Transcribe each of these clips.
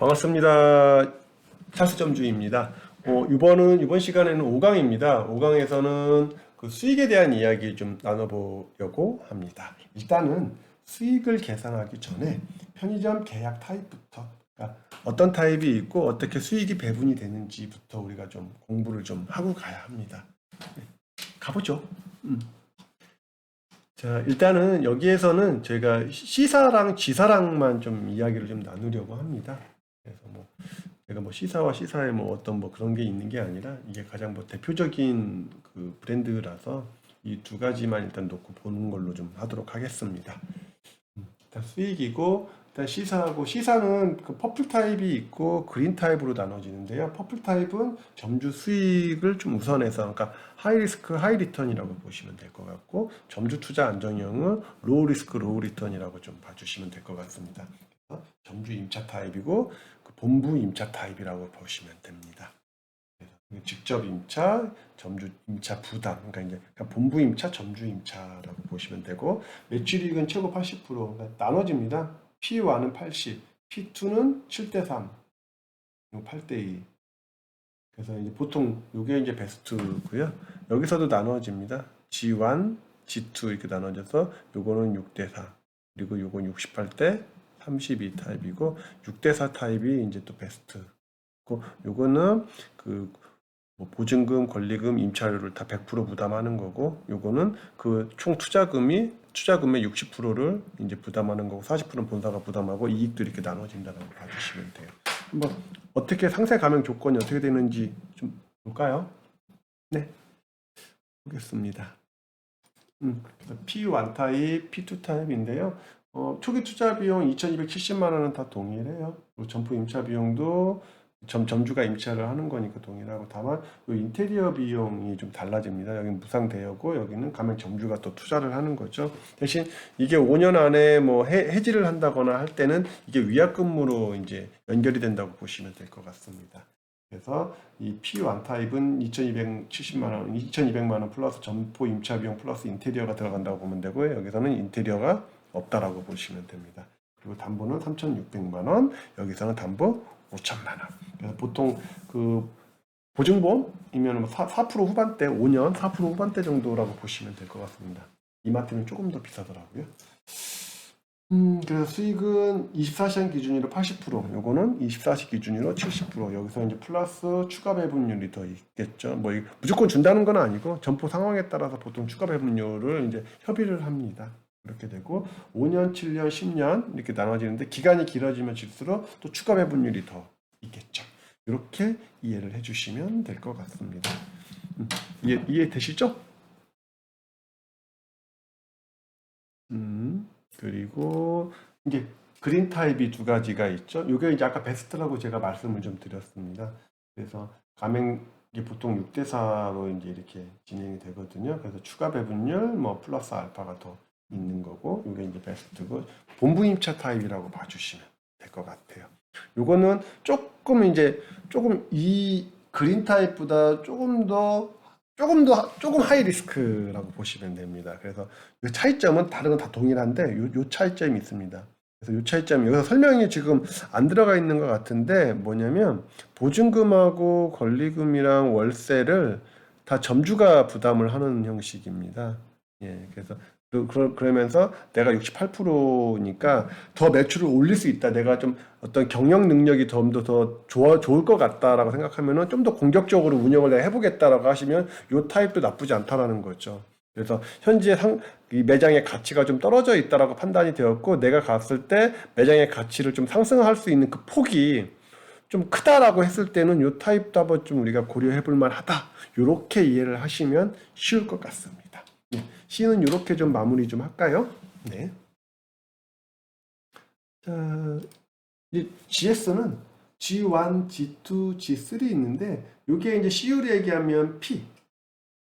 반갑습니다. 찰스점주입니다. 어, 이번은 이번 시간에는 5강입니다. 5강에서는 그 수익에 대한 이야기 좀 나눠보려고 합니다. 일단은 수익을 계산하기 전에 편의점 계약 타입부터 그러니까 어떤 타입이 있고 어떻게 수익이 배분이 되는지부터 우리가 좀 공부를 좀 하고 가야 합니다. 네, 가보죠. 음. 자, 일단은 여기에서는 저희가 시사랑 지사랑만 좀 이야기를 좀 나누려고 합니다. 그래서 뭐 제가 뭐 시사와 시사에 뭐 어떤 뭐 그런 게 있는 게 아니라 이게 가장 뭐 대표적인 그 브랜드라서 이 두 가지만 일단 놓고 보는 걸로 좀 하도록 하겠습니다. 음, 일단 수익이고 일단 시사하고 시사는 그 퍼플 타입이 있고 그린 타입으로 나눠지는데요. 퍼플 타입은 점주 수익을 좀 우선해서 그러니까 하이 리스크 하이 리턴이라고 보시면 될 것 같고 점주 투자 안정형은 로우 리스크 로우 리턴이라고 좀 봐주시면 될 것 같습니다. 점주 임차 타입이고 그 본부 임차 타입이라고 보시면 됩니다. 직접 임차, 점주 임차 부담, 그러니까 이제 그러니까 본부 임차, 점주 임차라고 보시면 되고 매출이익은 최고 80% 그러니까 나눠집니다. P1은 80, P2는 7대 3, 8대 2. 그래서 이제 보통 이게 이제 베스트고요. 여기서도 나눠집니다. G1, G2 이렇게 나눠져서 요거는 6대 4, 그리고 요건 68대 32 타입이고 6대 4 타입이 이제 또 베스트. 고 요거는 그뭐 보증금, 권리금, 임차료를 다 100% 부담하는 거고, 요거는 그 총 투자금이 투자금의 60%를 이제 부담하는 거고, 40%는 본사가 부담하고 이익도 이렇게 나눠진다고 봐주시면 돼요. 한번 어떻게 상세 가명 조건이 어떻게 되는지 좀 볼까요? 네, 보겠습니다. 음, P1 타입, P2 타입인데요. 어, 초기 투자 비용 2,270만 원은 다 동일해요. 그리고 점포 임차 비용도 점, 점주가 임차를 하는 거니까 동일하고 다만 요 인테리어 비용이 좀 달라집니다. 여기는 무상 대여고 여기는 가맹 점주가 또 투자를 하는 거죠. 대신 이게 5년 안에 뭐 해, 해지를 한다거나 할 때는 이게 위약금으로 이제 연결이 된다고 보시면 될 것 같습니다. 그래서 이 P1 타입은 2,270만 원, 2,200만 원 플러스 점포 임차 비용 플러스 인테리어가 들어간다고 보면 되고요. 여기서는 인테리어가 없다라고 보시면 됩니다. 그리고 담보는 3,600만 원, 여기서는 담보 5천만 원. 그래서 보통 그 보증보험이면 4, 4% 후반대, 5년 4% 후반대 정도라고 보시면 될 것 같습니다. 이마트는 조금 더 비싸더라고요. 음, 그래서 수익은 24시간 기준으로 80%, 요거는 24시 기준으로 70%, 여기서 이제 플러스 추가 배분율이 더 있겠죠. 뭐, 무조건 준다는 건 아니고, 점포 상황에 따라서 보통 추가 배분율을 이제 협의를 합니다. 그렇게 되고 5년, 7년, 10년 이렇게 나눠지는데 기간이 길어지면 질수록 또 추가 배분율이 더 있겠죠. 이렇게 이해를 해주시면 될 것 같습니다. 음, 이해 이해 되시죠? 그리고 이게 그린 타입이 두 가지가 있죠. 이게 이제 아까 베스트라고 제가 말씀을 좀 드렸습니다. 그래서 가맹 이게 보통 6대 4로 이제 이렇게 진행이 되거든요. 그래서 추가 배분율 뭐 플러스 알파가 더 있는 거고 이게 이제 베스트고 본부 임차 타입이라고 봐주시면 될 것 같아요. 요거는 조금 이제 조금 이 그린 타입보다 조금 더 조금 더 조금 하이 리스크라고 보시면 됩니다. 그래서 이 차이점은 다른 건 다 동일한데 요, 요 차이점이 있습니다. 그래서 요 차이점 여기서 설명이 지금 안 들어가 있는 것 같은데 뭐냐면 보증금하고 권리금이랑 월세를 다 점주가 부담을 하는 형식입니다. 예, 그래서 그- 그러- 그러면서 내가 68%니까 더 매출을 올릴 수 있다. 내가 좀 어떤 경영 능력이 좀 더 더 좋아 좋을 것 같다라고 생각하면은 좀 더 공격적으로 운영을 내가 해보겠다라고 하시면 요 타입도 나쁘지 않다라는 거죠. 그래서 현재 상, 이 매장의 가치가 좀 떨어져 있다라고 판단이 되었고 내가 갔을 때 매장의 가치를 좀 상승할 수 있는 그 폭이 좀 크다라고 했을 때는 요 타입도 한번 좀 우리가 고려해 볼 만하다. 요렇게 이해를 하시면 쉬울 것 같습니다. 네, C는 이렇게 좀 마무리 좀 할까요? 네. 자, 이제 GS는 G1, G2, G3 있는데 이게 이제 CU로 얘기하면 P,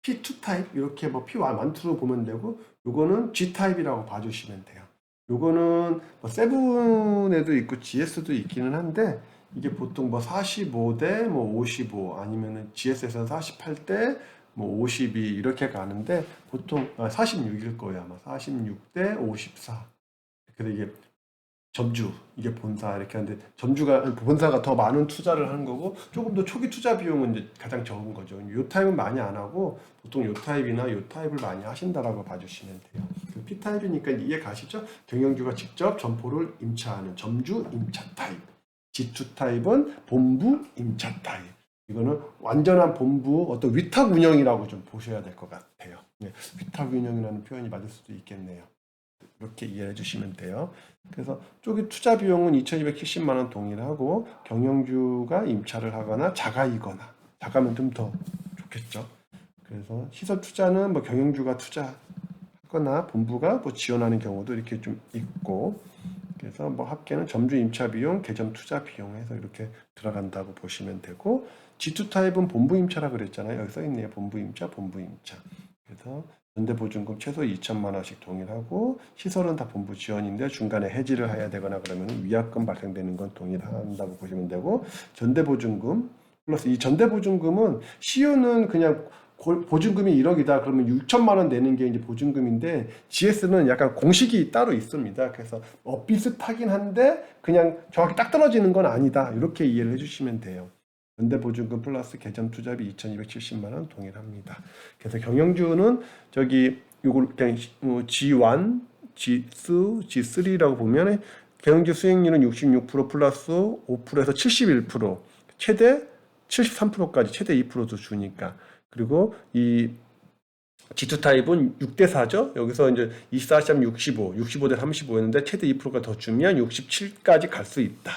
P2 타입 이렇게 뭐 P1, 2로 보면 되고 요거는 G 타입이라고 봐주시면 돼요. 요거는 뭐 세븐에도 있고 GS도 있기는 한데 이게 보통 뭐 45대 뭐 55 아니면은 GS에서는 48대 뭐 52 이렇게 가는데 보통 아, 46일 거예요 아마 46 대 54 그래서 이게 점주 이게 본사 이렇게 하는데 점주가 본사가 더 많은 투자를 하는 거고 조금 더 초기 투자 비용은 이제 가장 적은 거죠. 요 타입은 많이 안 하고 보통 요 타입이나 요 타입을 많이 하신다라고 봐주시면 돼요. 그 P 타입이니까 이해 가시죠? 경영주가 직접 점포를 임차하는 점주 임차 타입. G2 타입은 본부 임차 타입. 이거는 완전한 본부 어떤 위탁 운영이라고 좀 보셔야 될 것 같아요. 네, 위탁 운영이라는 표현이 맞을 수도 있겠네요. 이렇게 이해해 주시면 돼요. 그래서 쪽이 투자 비용은 2,270만 원 동일하고 경영주가 임차를 하거나 자가이거나 자가면 좀 더 좋겠죠. 그래서 시설 투자는 뭐 경영주가 투자하거나 본부가 뭐 지원하는 경우도 이렇게 좀 있고 그래서 뭐 합계는 점주 임차 비용, 개점 투자 비용 해서 이렇게 들어간다고 보시면 되고 G2 타입은 본부 임차라 그랬잖아요. 여기 써 있네요. 본부 임차, 본부 임차. 그래서 연대보증금 최소 2천만 원씩 동일하고 시설은 다 본부 지원인데 중간에 해지를 해야 되거나 그러면 위약금 발생되는 건 동일한다고 보시면 되고 전대보증금 플러스 이 전대보증금은 시유는 그냥 고- 보증금이 1억이다 그러면 6천만 원 내는 게 이제 보증금인데 GS는 약간 공식이 따로 있습니다. 그래서 어, 비슷하긴 한데 그냥 정확히 딱 떨어지는 건 아니다 이렇게 이해를 해주시면 돼요. 연대보증금 플러스 개점 투자비 2,270만 원 동일합니다. 그래서 경영주는 저기 요걸 그냥 뭐 G1, G2, G3라고 보면 경영주 수익률은 66% 플러스 5%에서 71% 최대 73%까지 최대 2%도 주니까 그리고 이 G2 타입은 6대 4죠. 여기서 이제 24시면 65, 65대 35였는데 최대 2%가 더 주면 67까지 갈 수 있다.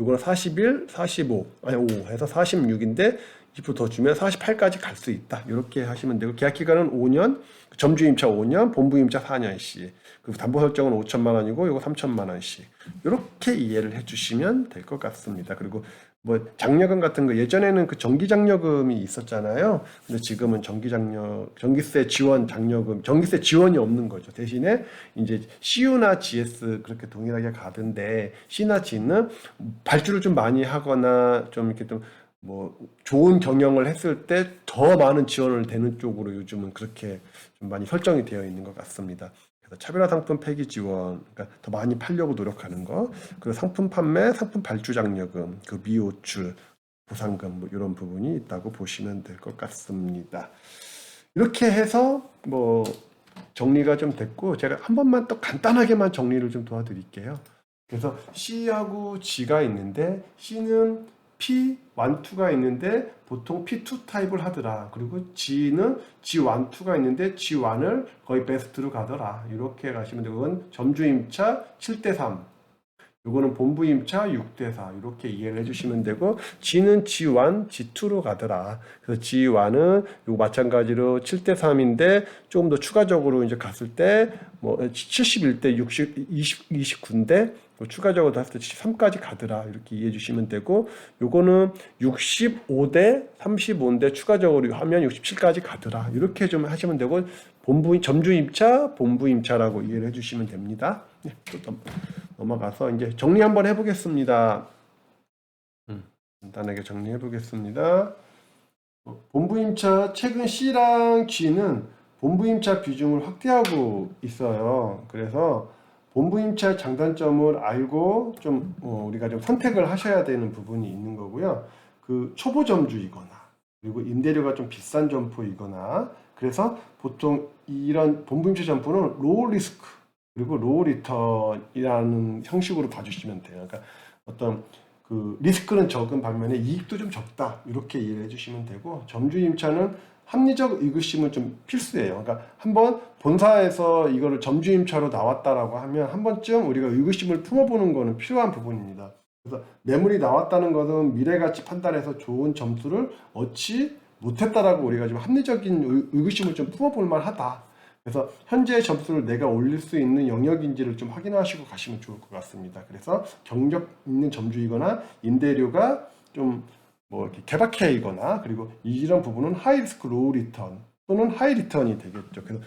요거는 41, 45, 아니 5 해서 46인데 2%더 주면 48까지 갈 수 있다. 이렇게 하시면 되고 계약 기간은 5년, 점주 임차 5년, 본부 임차 4년씩. 그리고 담보 설정은 5천만 원이고 요거 3천만 원씩. 이렇게 이해를 해 주시면 될 것 같습니다. 그리고 뭐 장려금 같은 거 예전에는 그 전기 장려금이 있었잖아요. 근데 지금은 전기 장려 전기세 지원 장려금 전기세 지원이 없는 거죠. 대신에 이제 CU나 GS 그렇게 동일하게 가던데 C나 G는 발주를 좀 많이 하거나 좀 이렇게 좀 뭐 좋은 경영을 했을 때 더 많은 지원을 되는 쪽으로 요즘은 그렇게 좀 많이 설정이 되어 있는 것 같습니다. 그래서 차별화 상품 폐기 지원, 그러니까 더 많이 팔려고 노력하는 거, 그리고 상품 판매, 상품 발주 장려금, 그 미호출, 보상금 뭐 이런 부분이 있다고 보시면 될 것 같습니다. 이렇게 해서 뭐 정리가 좀 됐고 제가 한 번만 또 간단하게만 정리를 좀 도와드릴게요. 그래서 C하고 G가 있는데 C는 P1, 2가 있는데 보통 P2 타입을 하더라. 그리고 G는 G1, 2가 있는데 G1을 거의 베스트로 가더라. 이렇게 가시면 되고 그건 점주임차 7대3 요거는 본부임차 6대4 이렇게 이해를 해주시면 되고 G는 G1, G2로 가더라. 그래서 G1은 요 마찬가지로 7대3인데 조금 더 추가적으로 이제 갔을 때 뭐 71대 60, 20, 29인데 뭐 추가적으로 했을 때 73까지 가더라. 이렇게 이해해 주시면 되고 요거는 65대 35인데 추가적으로 하면 67까지 가더라. 이렇게 좀 하시면 되고 본부 점주 임차, 본부 임차라고 이해를 해 주시면 됩니다. 네, 또 넘- 넘어가서 이제 정리 한번 해 보겠습니다. 음, 간단하게 정리해 보겠습니다. 어, 본부 임차 최근 C랑 G는 본부 임차 비중을 확대하고 있어요. 그래서 본부 임차 장단점을 알고 좀 어, 우리가 좀 선택을 하셔야 되는 부분이 있는 거고요. 그 초보 점주이거나 그리고 임대료가 좀 비싼 점포이거나 그래서 보통 이런 본부 임차 점포는 로우 리스크 그리고 로우 리턴이라는 형식으로 봐주시면 돼요. 그러니까 어떤 그 리스크는 적은 반면에 이익도 좀 적다 이렇게 이해를 해주시면 되고 점주 임차는 합리적 의구심은 좀 필수예요. 그러니까 한번 본사에서 이거를 점주 임차로 나왔다라고 하면 한 번쯤 우리가 의구심을 품어보는 거는 필요한 부분입니다. 그래서 매물이 나왔다는 것은 미래 가치 판단에서 좋은 점수를 얻지 못했다라고 우리가 좀 합리적인 의- 의구심을 좀 품어볼 만하다. 그래서 현재 점수를 내가 올릴 수 있는 영역인지를 좀 확인하시고 가시면 좋을 것 같습니다. 그래서 경력 있는 점주이거나 임대료가 좀 뭐 이렇게 개박해이거나 그리고 이런 부분은 하이 리스크 로우 리턴 또는 하이 리턴이 되겠죠. 그래서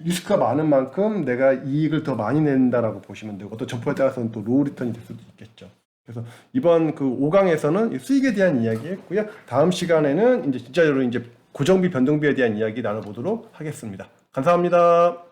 리스크가 많은 만큼 내가 이익을 더 많이 낸다라고 보시면 되고 어떤 점포에 따라서는 또 로우 리턴이 될 수도 있겠죠. 그래서 이번 그 5강에서는 수익에 대한 이야기 했고요. 다음 시간에는 이제 진짜로 이제 고정비 변동비에 대한 이야기 나눠보도록 하겠습니다. 감사합니다.